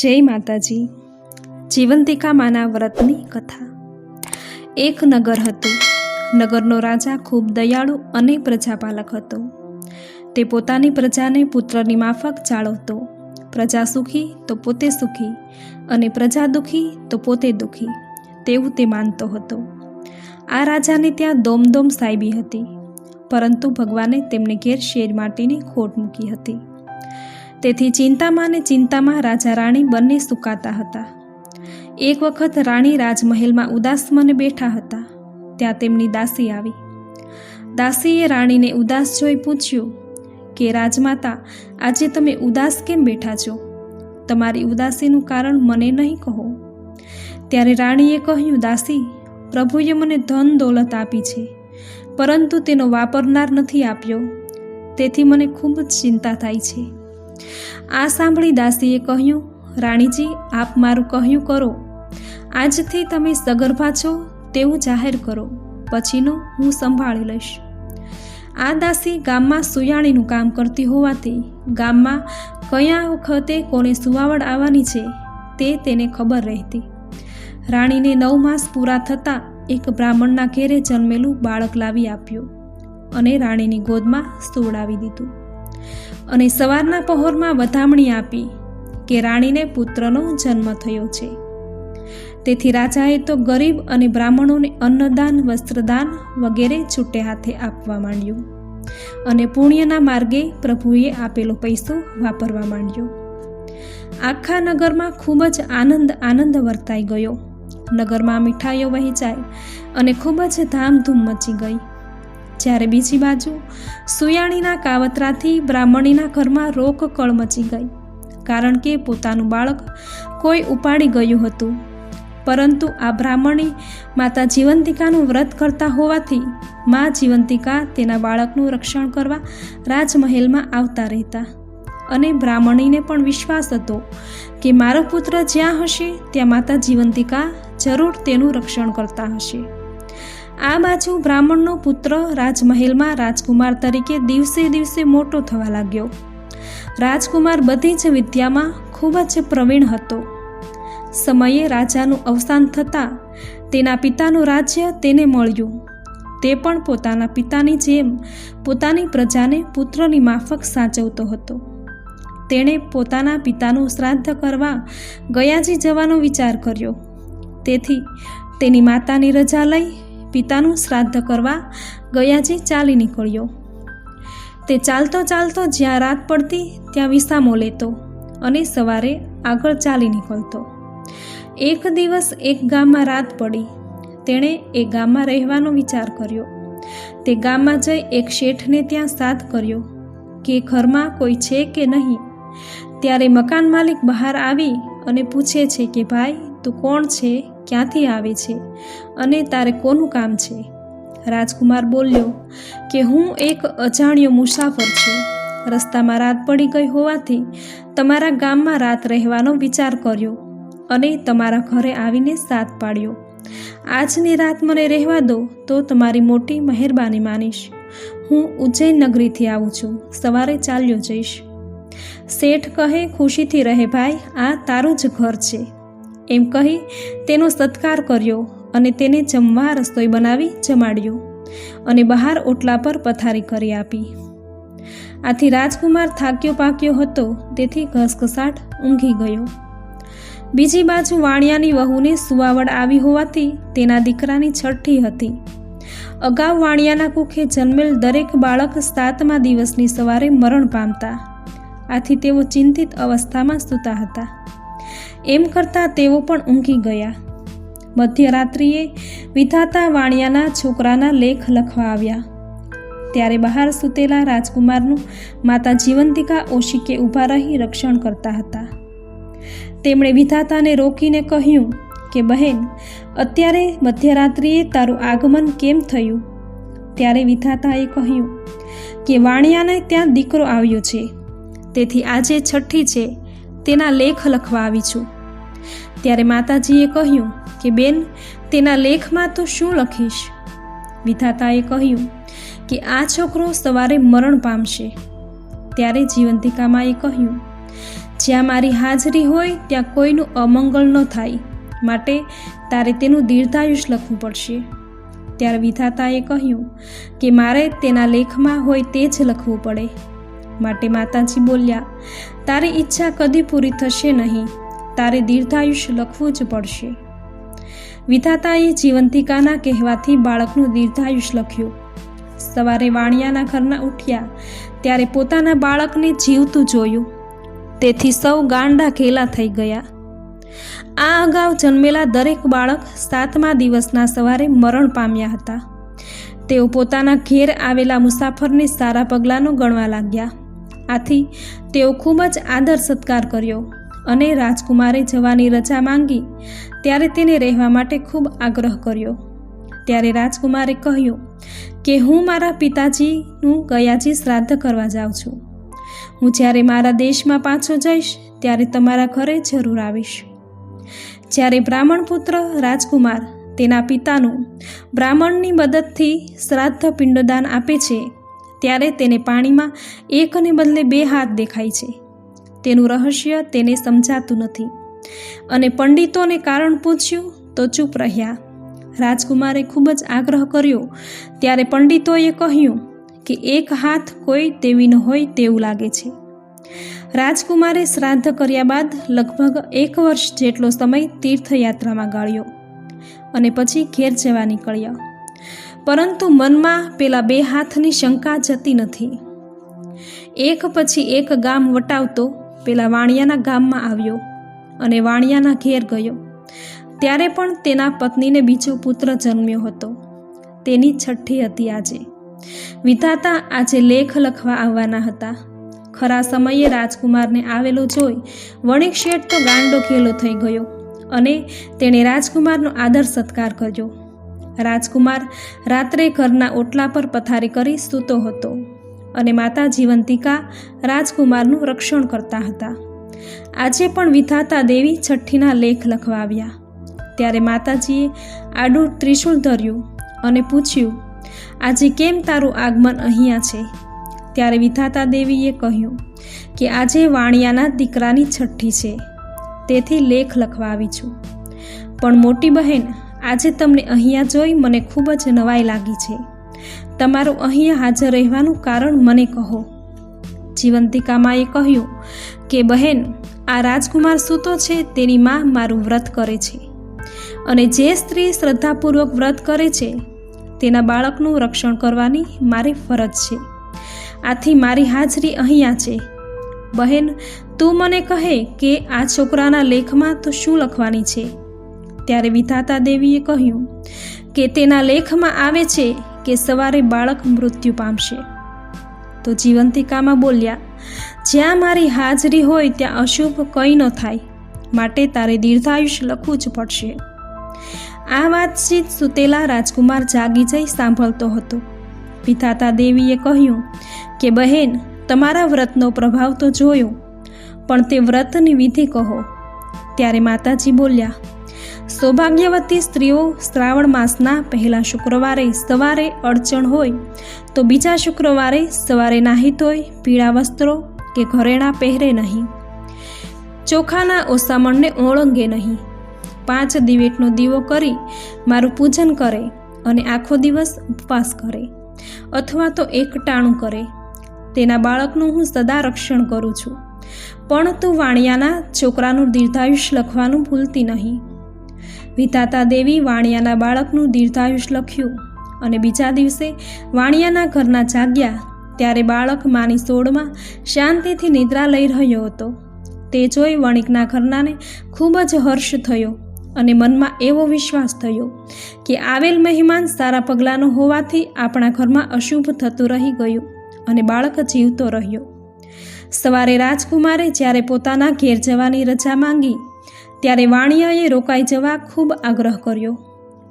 જય માતાજી. જીવંતિકા માના વ્રતની કથા. એક નગર હતું. નગરનો રાજા ખૂબ દયાળુ અને પ્રજાપાલક હતો. તે પોતાની પ્રજાને પુત્રની માફક જાળવતો પ્રજા સુખી તો પોતે સુખી અને પ્રજા દુખી તો પોતે દુખી તેવું તે માનતો હતો. આ રાજાને ત્યાં દોમદોમ સાહેબી હતી. પરંતુ ભગવાને તેમને ઘેર શેર માટીની ખોટ મૂકી હતી. તેથી ચિંતામાં ને ચિંતામાં રાજા રાણી બંને સુકાતા હતા. એક વખત રાણી રાજમહેલમાં ઉદાસ મને બેઠા હતા. ત્યાં તેમની દાસી આવી. દાસીએ રાણીને ઉદાસ જોઈ પૂછ્યું કે, રાજમાતા, આજે તમે ઉદાસ કેમ બેઠા છો? તમારી ઉદાસીનું કારણ મને નહીં કહો. ત્યારે રાણીએ કહ્યું, દાસી, પ્રભુએ મને ધન દોલત આપી છે, પરંતુ તેનો વાપરનાર નથી આપ્યો. તેથી મને ખૂબ જ ચિંતા થાય છે. આ સાંભળી દાસીએ કહ્યું, રાણીજી, આપ મારું કહ્યું કરો. આજથી તમે સગર્ભા છો, તેવું જાહેર કરો. પછીનું હું સંભાળી લઈશ. આ દાસી ગામમાં સુયાણીનું કામ કરતી હોવાથી ગામમાં કયા વખતે કોને સુવાવડ આવવાની છે, તે તેને ખબર રહેતી. રાણીને નવ માસ પૂરા થતાં એક બ્રાહ્મણના ઘેરે જન્મેલું બાળક લાવી આપ્યું અને રાણીની ગોદમાં સુવડાવી દીધું. અને સવારના પહોરમાં વધામણી આપી કે રાણીને પુત્રનો જન્મ થયો છે. તેથી રાજાએ તો ગરીબ અને બ્રાહ્મણોને અન્નદાન, વસ્ત્રદાન વગેરે છૂટે હાથે આપવા માંડ્યું અને પુણ્યના માર્ગે પ્રભુએ આપેલો પૈસો વાપરવા માંડ્યો. આખા નગરમાં ખૂબ જ આનંદ આનંદ વર્તાઈ ગયો. નગરમાં મીઠાઈઓ વહેંચાઈ અને ખૂબ જ ધામધૂમ મચી ગઈ. જ્યારે બીજી બાજુ સુયાણીના કાવતરાથી બ્રાહ્મણીના ઘરમાં રોક કળ મચી ગઈ, કારણ કે પોતાનું બાળક કોઈ ઉપાડી ગયું હતું. પરંતુ આ બ્રાહ્મણી માતા જીવંતિકાનું વ્રત કરતા હોવાથી મા જીવંતિકા તેના બાળકનું રક્ષણ કરવા રાજમહેલમાં આવતા રહેતા. અને બ્રાહ્મણીને પણ વિશ્વાસ હતો કે મારો પુત્ર જ્યાં હશે, ત્યાં માતા જીવંતિકા જરૂર તેનું રક્ષણ કરતા હશે. આ બાજુ બ્રાહ્મણનો પુત્ર રાજમહેલમાં રાજકુમાર તરીકે દિવસે દિવસે મોટો થવા લાગ્યો. રાજકુમાર બધી જ વિદ્યામાં ખૂબ જ પ્રવીણ હતો. સમયે રાજાનું અવસાન થતાં તેના પિતાનું રાજ્ય તેને મળ્યું. તે પણ પોતાના પિતાની જેમ પોતાની પ્રજાને પુત્રની માફક સાચવતો હતો. તેણે પોતાના પિતાનું શ્રાદ્ધ કરવા ગયાજી જવાનો વિચાર કર્યો. તેથી તેની માતાની રજા લઈ પિતાનું શ્રાદ્ધ કરવા ગયાજી ચાલી નીકળ્યો. તે ચાલતો ચાલતો જ્યાં રાત પડતી ત્યાં વિસામો લેતો અને સવારે આગળ ચાલી નીકળતો. એક દિવસ એક ગામમાં રાત પડી. તેણે એ ગામમાં રહેવાનો વિચાર કર્યો. તે ગામમાં જઈ એક શેઠને ત્યાં સાથ કર્યો કે ઘરમાં કોઈ છે કે નહીં? ત્યારે મકાન માલિક બહાર આવી અને પૂછે છે કે, ભાઈ, તું કોણ છે? ક્યાંથી આવે છે અને તારે કોનું કામ છે? રાજકુમાર બોલ્યો, કે હું એક અજાણ્યો મુસાફર છું. રસ્તામાં રાત પડી ગઈ હોવાથી તમારા ગામમાં રાત રહેવાનો વિચાર કર્યો અને તમારા ઘરે આવીને સાથ પાડ્યો. આજની રાત મને રહેવા દો, તો તમારી મોટી મહેરબાની માનીશ. હું ઉજ્જૈન નગરીથી આવું છું. સવારે ચાલ્યો જઈશ. શેઠ કહે, ખુશીથી રહે ભાઈ, આ તારું જ ઘર છે. એમ કહી તેનો સત્કાર કર્યો અને તેને જમવા રસોઈ બનાવી જમાડ્યો અને બહાર ઓટલા પર પથારી કરી આપી. આથી રાજકુમાર થાક્યો પાક્યો હતો, તેથી ઘસઘસાટ ઊંઘી ગયો. બીજી બાજુ વાણિયાની વહુને સુવાવડ આવી હોવાથી તેના દીકરાની છઠ્ઠી હતી. અગાઉ વાણિયાના કુખે જન્મેલ દરેક બાળક સાતમા દિવસની સવારે મરણ પામતા. આથી તેઓ ચિંતિત અવસ્થામાં સૂતા હતા. એમ કરતાં તેઓ પણ ઊંઘી ગયા. મધ્યરાત્રિએ વિધાતા વાણિયાના છોકરાના લેખ લખવા આવ્યા. ત્યારે બહાર સૂતેલા રાજકુમારનું માતા જીવંતિકા ઓશિકે ઊભા રહી રક્ષણ કરતા હતા. તેમણે વિધાતાને રોકીને કહ્યું કે, બહેન, અત્યારે મધ્યરાત્રિએ તારું આગમન કેમ થયું? ત્યારે વિધાતાએ કહ્યું કે, વાણિયાને ત્યાં દીકરો આવ્યો છે. તેથી આજે છઠ્ઠી છે. તેના લેખ લખવા આવી છું. ત્યારે માતાજીએ કહ્યું કે, બેન, તેના લેખમાં તો શું લખીશ? વિધાતાએ કહ્યું કે, આ છોકરો સવારે મરણ પામશે. ત્યારે જીવંતિકામાએ કહ્યું, જ્યાં મારી હાજરી હોય, ત્યાં કોઈનું અમંગલ ન થાય. માટે તારે તેનું દીર્ઘાયુષ લખવું પડશે. ત્યારે વિધાતાએ કહ્યું કે, મારે તેના લેખમાં હોય તે જ લખવું પડે. માટે માતાજી બોલ્યા, તારી ઈચ્છા કદી પૂરી થશે નહીં. તારે દીર્ઘાયુષ લખવું જ પડશે. વિધાતાએ જીવંતિકાના કહેવાથી બાળકનું દીર્ઘાયુષ લખ્યું. સવારે વાણિયાના ઘરના ઉઠ્યા, ત્યારે પોતાના બાળકને જીવતું જોયું. તેથી સૌ ગાંડા ઘેલા થઈ ગયા. આ અગાઉ જન્મેલા દરેક બાળક સાતમા દિવસના સવારે મરણ પામ્યા હતા. તેઓ પોતાના ઘેર આવેલા મુસાફરને સારા પગલાંનો ગણવા લાગ્યા. આથી તેઓ ખૂબ જ આદર સત્કાર કર્યો. અને રાજકુમારે જવાની રજા માંગી ત્યારે તેને રહેવા માટે ખૂબ આગ્રહ કર્યો. ત્યારે રાજકુમારે કહ્યું કે હું મારા પિતાજીનું ગયાજી શ્રાદ્ધ કરવા જાઉં છું. હું જ્યારે મારા દેશમાં પાછો જઈશ ત્યારે તમારા ઘરે જરૂર આવીશ. જ્યારે બ્રાહ્મણ પુત્ર રાજકુમાર તેના પિતાનું બ્રાહ્મણની મદદથી શ્રાદ્ધ પિંડદાન આપે છે, ત્યારે તેને પાણીમાં એકને બદલે બે હાથ દેખાય છે. તેનું રહસ્ય તેને સમજાતું નથી. અને પંડિતોને કારણ પૂછ્યું, તો ચૂપ રહ્યા. રાજકુમારે ખૂબ જ આગ્રહ કર્યો. ત્યારે પંડિતોએ કહ્યું કે એક હાથ કોઈ દેવીનો હોય તેવું લાગે છે. રાજકુમારે શ્રાદ્ધ કર્યા બાદ લગભગ એક વર્ષ જેટલો સમય તીર્થયાત્રામાં ગાળ્યો અને પછી ઘેર જવા નીકળ્યા. પરંતુ મનમાં પેલા બે હાથની શંકા જતી નથી. એક પછી એક ગામ વટાવતો પેલા વાણિયાના ગામમાં આવ્યો અને વાણિયાના ઘેર ગયો. ત્યારે પણ તેના પત્નીને બીજો પુત્ર જન્મ્યો હતો. તેની છઠ્ઠી હતી આજે. વિધાતા આજે લેખ લખવા આવવાના હતા. ખરા સમયે રાજકુમારને આવેલો જોઈ વણિક શેઠ તો ગાંડો ખેલો થઈ ગયો અને તેણે રાજકુમારનો આદર સત્કાર કર્યો. રાજકુમાર રાત્રે ઘરના ઓટલા પર પથારી કરી સૂતો હતો. અને માતા જીવંતિકા રાજકુમારનું રક્ષણ કરતા હતા. આજે પણ વિધાતા દેવી છઠ્ઠીના લેખ લખવા આવ્યા. ત્યારે માતાજીએ આડું ત્રિશુળ ધર્યું અને પૂછ્યું, આજે કેમ તારું આગમન અહીંયા છે? ત્યારે વિધાતા દેવીએ કહ્યું કે, આજે વાણિયાના દીકરાની છઠ્ઠી છે, તેથી લેખ લખવા આવી છું. પણ મોટી બહેન, આજે તમને અહીંયા જોઈ મને ખૂબ જ નવાઈ લાગી છે. તમારું અહીંયા હાજર રહેવાનું કારણ મને કહો. જીવંતિકામાએ કહ્યું, કે બહેન, આ રાજકુમાર સૂતો છે, તેની માં મારું વ્રત કરે છે. અને જે સ્ત્રી શ્રદ્ધાપૂર્વક વ્રત કરે છે, તેના બાળકનું રક્ષણ કરવાની મારી ફરજ છે. આથી મારી હાજરી અહીંયા છે. બહેન, તું મને કહે કે આ છોકરાના લેખમાં તો શું લખવાની છે? ત્યારે વિધાતા દેવીએ કહ્યું, કે તેના લેખમાં આવે છે કે સવારે બાળક મૃત્યુ પામશે. તો જીવંતિકામાં બોલ્યા, જ્યાં મારી હાજરી હોય ત્યાં અશુભ કંઈ ન થાય. માટે તારે દીર્ઘાયુષ લખવું જ પડશે. આ વાતચીત સુતેલા રાજકુમાર જાગી જઈ સાંભળતો હતો. વિધાતા દેવીએ કહ્યું કે, બહેન, તમારા વ્રતનો પ્રભાવ તો જોયો, પણ તે વ્રતની વિધિ કહો. ત્યારે માતાજી બોલ્યા સૌભાગ્યવતી સ્ત્રીઓ શ્રાવણ માસના પહેલા શુક્રવારે સવારે અડચણ હોય તો બીજા શુક્રવારે સવારે નાહી ધોઈ પીળા વસ્ત્રો કે ઘરેણાં પહેરે નહીં. ચોખાના ઓસામણને ઓળંગે નહીં. પાંચ દિવેટનો દીવો કરી મારું પૂજન કરે અને આખો દિવસ ઉપવાસ કરે અથવા તો એકટાણું કરે. તેના બાળકનું હું સદા રક્ષણ કરું છું. પણ તું વાણિયાના છોકરાનું દીર્ઘાયુષ લખવાનું ભૂલતી નહીં. વિધાતા દેવી વાણિયાના બાળકનું દીર્ઘાયુષ લખ્યું અને બીજા દિવસે વાણિયાના ઘરના જાગ્યા ત્યારે બાળક માની સોળમાં શાંતિથી નિદ્રા લઈ રહ્યો હતો. તે જોઈ વણિકના ઘરનાને ખૂબ જ હર્ષ થયો અને મનમાં એવો વિશ્વાસ થયો કે આવેલ મહેમાન સારા પગલાંનો હોવાથી આપણા ઘરમાં અશુભ થતું રહી ગયું અને બાળક જીવતો રહ્યો. સવારે રાજકુમારે જ્યારે પોતાના ઘેર જવાની રજા માંગી ત્યારે વાણિયાએ રોકાઈ જવા ખૂબ આગ્રહ કર્યો.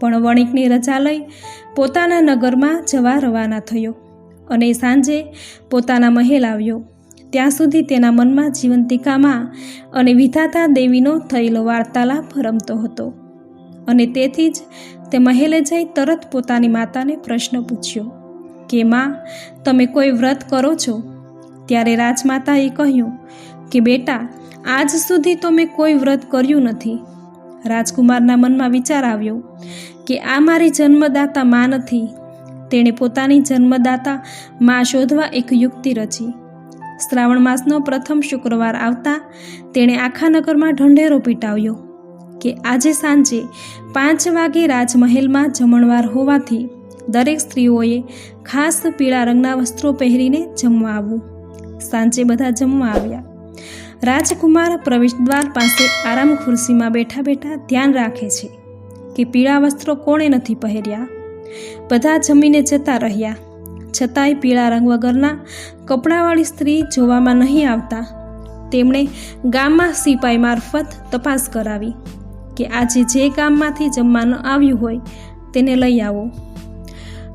પણ વણિકની રજા લઈ પોતાના નગરમાં જવા રવાના થયો અને સાંજે પોતાના મહેલ આવ્યો. ત્યાં સુધી તેના મનમાં જીવંતિકામાં અને વિધાતા દેવીનો થયેલો વાર્તાલાપ રમતો હતો અને તેથી જ તે મહેલે જઈ તરત પોતાની માતાને પ્રશ્ન પૂછ્યો કે, માં, તમે કોઈ વ્રત કરો છો? ત્યારે રાજમાતાએ કહ્યું કે, બેટા આજ સુધી તો મેં કોઈ વ્રત કર્યું નથી. રાજકુમારના મનમાં વિચાર આવ્યો કે આ મારી જન્મદાતા માં નથી. તેણે પોતાની જન્મદાતા માં શોધવા એક યુક્તિ રચી. શ્રાવણ માસનો પ્રથમ શુક્રવાર આવતા તેણે આખા નગરમાં ઢંઢેરો પીટાવ્યો કે આજે સાંજે પાંચ વાગે રાજમહેલમાં જમણવાર હોવાથી દરેક સ્ત્રીઓએ ખાસ પીળા રંગના વસ્ત્રો પહેરીને જમવા આવવું. સાંજે બધા જમવા આવ્યા. રાજકુમાર પ્રવેશદ્વાર પાસે આરામ ખુરશીમાં બેઠા બેઠા ધ્યાન રાખે છે કે પીળા વસ્ત્રો કોણે નથી પહેર્યા. બધા જમીને જતા રહ્યા. છતાંય પીળા રંગ વગરના કપડાવાળી સ્ત્રી જોવામાં નહીં આવતા. તેમણે ગામમાં સિપાઈ મારફત તપાસ કરાવી કે આજે જે ગામમાંથી જમવાનું આવ્યું હોય તેને લઈ આવો.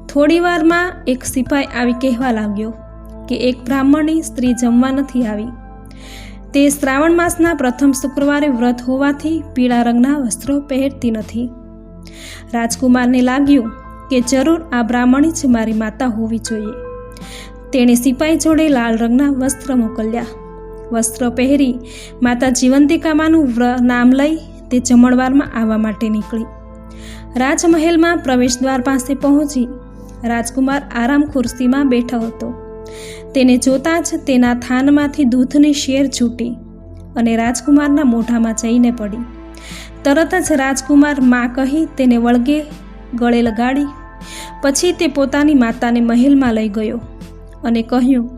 થોડીવારમાં એક સિપાઈ આવી કહેવા લાગ્યો કે એક બ્રાહ્મણની સ્ત્રી જમવા નથી આવી. તે શ્રાવણ માસના પ્રથમ શુક્રવારે વ્રત હોવાથી પીળા રંગના વસ્ત્રો પહેરતી નથી. રાજકુમારને લાગ્યું કે જરૂર આ બ્રાહ્મણી જ મારી માતા હોવી જોઈએ. તેણે સિપાઈ જોડે લાલ રંગના વસ્ત્ર મોકલ્યા. વસ્ત્ર પહેરી માતા જીવંતિકામાનું વ્ર નામ લઈ તે જમણવારમાં આવવા માટે નીકળી. રાજમહેલમાં પ્રવેશદ્વાર પાસે પહોંચી રાજકુમાર આરામ ખુરશીમાં બેઠો હતો. તેને જોતાં જ તેના થાનમાંથી દૂધની શેર છૂટી અને રાજકુમારના મોઢામાં જઈને પડી. તરત જ રાજકુમારમાં કહી તેને વળગે ગળે લગાડી. પછી તે પોતાની માતાને મહેલમાં લઈ ગયો અને કહ્યું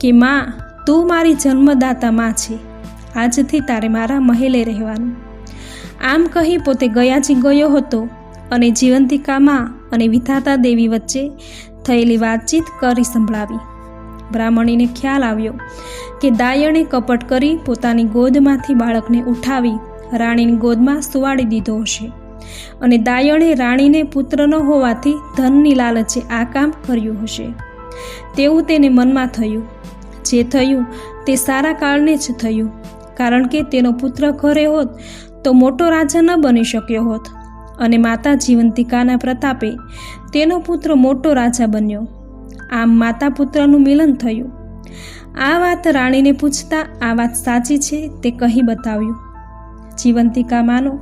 કે, માં, તું મારી જન્મદાતા માં છે. આજથી તારે મારા મહેલે રહેવાનું. આમ કહી પોતે ગયાજી ગયો હતો અને જીવંતિકામાં અને વિધાતા દેવી વચ્ચે થયેલી વાતચીત કરી સંભળાવી. બ્રાહ્મણીને ખ્યાલ આવ્યો કે દાયણે કપટ કરી પોતાની ગોદમાંથી બાળકને ઉઠાવી રાણીની ગોદમાં સુવાડી દીધો હશે. અને દાયણે રાણીને પુત્ર ન હોવાથી ધનની લાલચે આ કામ કર્યું હશે. તેવું તેને મનમાં થયું. જે થયું તે સારા કારણે જ થયું. કારણ કે તેનો પુત્ર ઘરે હોત તો મોટો રાજા ન બની શક્યો હોત. અને માતા જીવંતિકાના પ્રતાપે તેનો પુત્ર મોટો રાજા બન્યો. આમ માતા પુત્રનું મિલન થયું. આ વાત રાણીને પૂછતા આ વાત સાચી છે તે કહી બતાવ્યું. જીવંતિકામાનો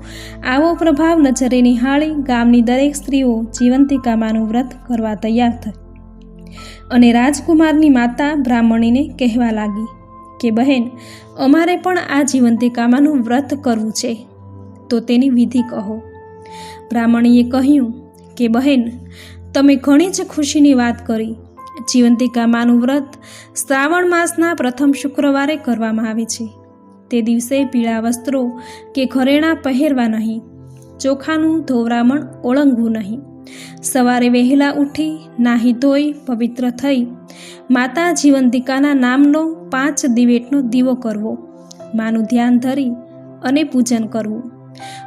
આવો પ્રભાવ નજરે નિહાળી ગામની દરેક સ્ત્રીઓ જીવંતિકામાનું વ્રત કરવા તૈયાર થઈ. અને રાજકુમારની માતા બ્રાહ્મણીને કહેવા લાગી કે, બહેન, અમારે પણ આ જીવંતિકામાનું વ્રત કરવું છે. તો તેની વિધિ કહો. બ્રાહ્મણીએ કહ્યું કે, બહેન, તમે ઘણી જ ખુશીની વાત કરી. જીવંતિકામાનું વ્રત શ્રાવણ માસના પ્રથમ શુક્રવારે કરવામાં આવે છે. તે દિવસે પીળા વસ્ત્રો કે ઘરેણાં પહેરવા નહીં, ચોખાનું ધોવરામણ ઓળંગવું નહીં. સવારે વહેલા ઉઠી નાહી ધોઈ પવિત્ર થઈ માતા જીવંતિકાના નામનો પાંચ દિવેટનો દીવો કરવો, માનું ધ્યાન ધરી અને પૂજન કરવું,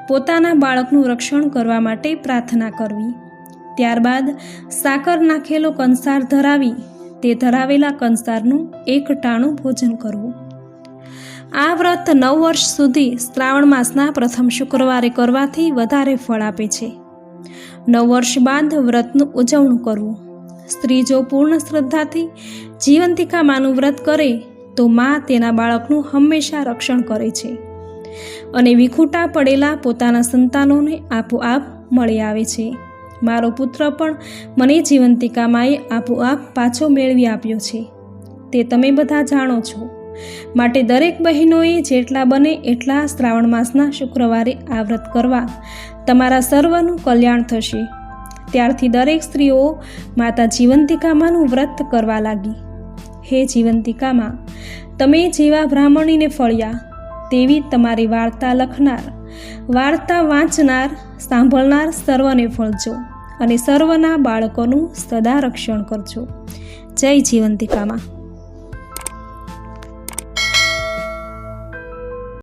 પોતાના બાળકનું રક્ષણ કરવા માટે પ્રાર્થના કરવી. ત્યારબાદ સાકર નાખેલો કંસાર ધરાવી તે ધરાવેલા કંસારનું એક ટાણું ભોજન કરવું. આ વ્રત નવ વર્ષ સુધી શ્રાવણ માસના પ્રથમ શુક્રવારે કરવાથી વધારે ફળ આપે છે. નવ વર્ષ બાદ વ્રતનું ઉજવણું કરવું. સ્ત્રી જો પૂર્ણ શ્રદ્ધાથી જીવંતિકામાનું વ્રત કરે, તો મા તેના બાળકનું હંમેશા રક્ષણ કરે છે. અને વિખૂટા પડેલા પોતાના સંતાનોને આપોઆપ મળી આવે છે. મારો પુત્ર પણ મને જીવંતિકામાએ આપોઆપ પાછો મેળવી આપ્યો છે. તે તમે બધા જાણો છો. માટે દરેક બહેનોએ જેટલા બને એટલા શ્રાવણ માસના શુક્રવારે આ વ્રત કરવા તમારા સર્વનું કલ્યાણ થશે. ત્યારથી દરેક સ્ત્રીઓ માતા જીવંતિકામાનું વ્રત કરવા લાગી. હે જીવંતિકામાં, તમે જેવા બ્રાહ્મણીને ફળ્યા, તેવી તમારી વાર્તા લખનાર, વાર્તા વાંચનાર, સાંભળનાર સર્વને ફળજો. અને સર્વના બાળકોનું સદા રક્ષણ કરજો. જય જીવંતિકામાં.